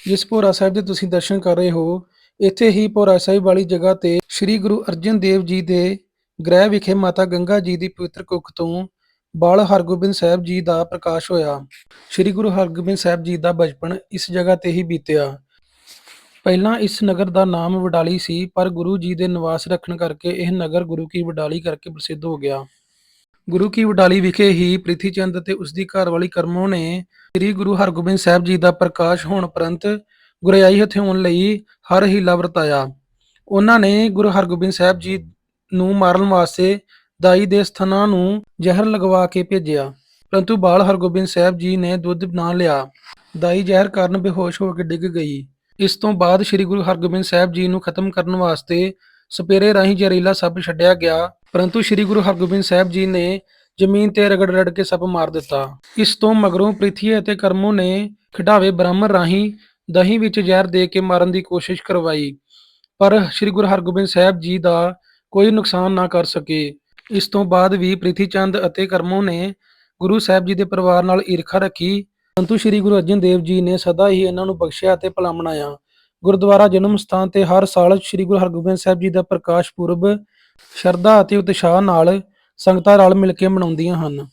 ਜਿਸ ਭੋਰਾ ਸਾਹਿਬ ਦੇ ਤੁਸੀਂ ਦਰਸ਼ਨ ਕਰ ਰਹੇ ਹੋ, ਇੱਥੇ ਹੀ ਭੋਰਾ ਸਾਹਿਬ ਵਾਲੀ ਜਗ੍ਹਾ ਤੇ ਸ੍ਰੀ ਗੁਰੂ ਅਰਜਨ ਦੇਵ ਜੀ ਦੇ ਗ੍ਰਹਿ ਵਿਖੇ ਮਾਤਾ ਗੰਗਾ ਜੀ ਦੀ ਪਵਿੱਤਰ ਕੁੱਖ ਤੋਂ ਬਾਲ ਹਰਗੋਬਿੰਦ ਸਾਹਿਬ ਜੀ ਦਾ ਪ੍ਰਕਾਸ਼ ਹੋਇਆ। ਸ੍ਰੀ ਗੁਰੂ ਹਰਗੋਬਿੰਦ ਸਾਹਿਬ ਜੀ ਦਾ ਬਚਪਨ ਇਸ ਜਗ੍ਹਾ ਤੇ ਹੀ ਬੀਤਿਆ। ਪਹਿਲਾਂ ਇਸ ਨਗਰ ਦਾ ਨਾਮ ਵਡਾਲੀ ਸੀ, ਪਰ ਗੁਰੂ ਜੀ ਦੇ ਨਿਵਾਸ ਰੱਖਣ ਕਰਕੇ ਇਹ ਨਗਰ ਗੁਰੂ ਕੀ ਵਡਾਲੀ ਕਰਕੇ ਪ੍ਰਸਿੱਧ ਹੋ ਗਿਆ। ਗੁਰੂ ਕੀ ਵਡਾਲੀ ਵਿਖੇ ਹੀ ਪ੍ਰਿਥੀ ਚੰਦ ਅਤੇ ਉਸ ਦੀ ਘਰਵਾਲੀ ਕਰਮੋ ਨੇ ਸ੍ਰੀ ਗੁਰੂ ਹਰਗੋਬਿੰਦ ਸਾਹਿਬ ਜੀ ਦਾ ਪ੍ਰਕਾਸ਼ ਹੋਣ ਉਪਰੰਤ ਗੁਰਿਆਈ ਹਥਿਆਉਣ ਲਈ ਹਰ ਹੀਲਾ ਵਰਤਾਇਆ। ਉਹਨਾਂ ਨੇ ਗੁਰੂ ਹਰਗੋਬਿੰਦ ਸਾਹਿਬ ਜੀ ਨੂੰ ਮਾਰਨ ਵਾਸਤੇ ਦਾਈ ਦੇ ਸਥਾਨਾਂ ਨੂੰ ਜ਼ਹਿਰ ਲਗਵਾ ਕੇ ਭੇਜਿਆ। ਪਰੰਤੂ ਬਾਲ ਹਰਗੋਬਿੰਦ ਸਾਹਿਬ ਜੀ ਨੇ ਦੁੱਧ ਨਾ ਲਿਆ। ਦਾਈ ਜ਼ਹਿਰ ਕਾਰਨ ਬੇਹੋਸ਼ ਹੋ ਕੇ ਡਿੱਗ ਗਈ। ਇਸ ਤੋਂ ਬਾਅਦ ਸ੍ਰੀ ਗੁਰੂ ਹਰਗੋਬਿੰਦ ਸਾਹਿਬ ਜੀ ਨੂੰ ਖਤਮ ਕਰਨ ਵਾਸਤੇ ਸਪੇਰੇ ਰਾਹੀਂ ਜ਼ਹਿਰੀਲਾ ਸੱਪ ਛੱਡਿਆ ਗਿਆ। ਪਰੰਤੂ ਸ੍ਰੀ ਗੁਰੂ ਹਰਗੋਬਿੰਦ ਸਾਹਿਬ ਜੀ ਨੇ ਜ਼ਮੀਨ ਤੇ ਰਗੜ ਰੜ ਕੇ ਸੱਪ ਮਾਰ ਦਿੱਤਾ। ਇਸ ਤੋਂ ਮਗਰੋਂ ਪ੍ਰਿਥੀ ਅਤੇ ਕਰਮੋ ਨੇ ਖਿਡਾਵੇ ਬ੍ਰਾਹਮਣ ਰਾਹੀਂ ਦਹੀਂ ਵਿੱਚ ਜ਼ਹਿਰ ਦੇ ਕੇ ਮਾਰਨ ਦੀ ਕੋਸ਼ਿਸ਼ ਕਰਵਾਈ, ਪਰ ਸ੍ਰੀ ਗੁਰੂ ਹਰਗੋਬਿੰਦ ਸਾਹਿਬ ਜੀ ਦਾ ਕੋਈ ਨੁਕਸਾਨ ਨਾ ਕਰ ਸਕੇ। ਇਸ ਤੋਂ ਬਾਅਦ ਵੀ ਪ੍ਰਿਥੀ ਚੰਦ ਅਤੇ ਕਰਮੋ ਨੇ ਗੁਰੂ ਸਾਹਿਬ ਜੀ ਦੇ ਪਰਿਵਾਰ ਨਾਲ ਈਰਖਾ ਰੱਖੀ, ਪਰੰਤੂ ਸ੍ਰੀ ਗੁਰੂ ਅਰਜਨ ਦੇਵ ਜੀ ਨੇ ਸਦਾ ਹੀ ਇਹਨਾਂ ਨੂੰ ਬਖਸ਼ਿਆ ਅਤੇ ਭਲਾ ਮਨਾਇਆ। ਗੁਰਦੁਆਰਾ ਜਨਮ ਸਥਾਨ ਤੇ ਹਰ ਸਾਲ ਸ੍ਰੀ ਗੁਰੂ ਹਰਗੋਬਿੰਦ ਸਾਹਿਬ ਜੀ ਦਾ ਪ੍ਰਕਾਸ਼ ਪੁਰਬ ਸ਼ਰਧਾ ਅਤੇ ਉਤਸ਼ਾਹ ਨਾਲ ਸੰਗਤਾਂ ਰਲ ਮਿਲ ਕੇ ਮਨਾਉਂਦੀਆਂ ਹਨ।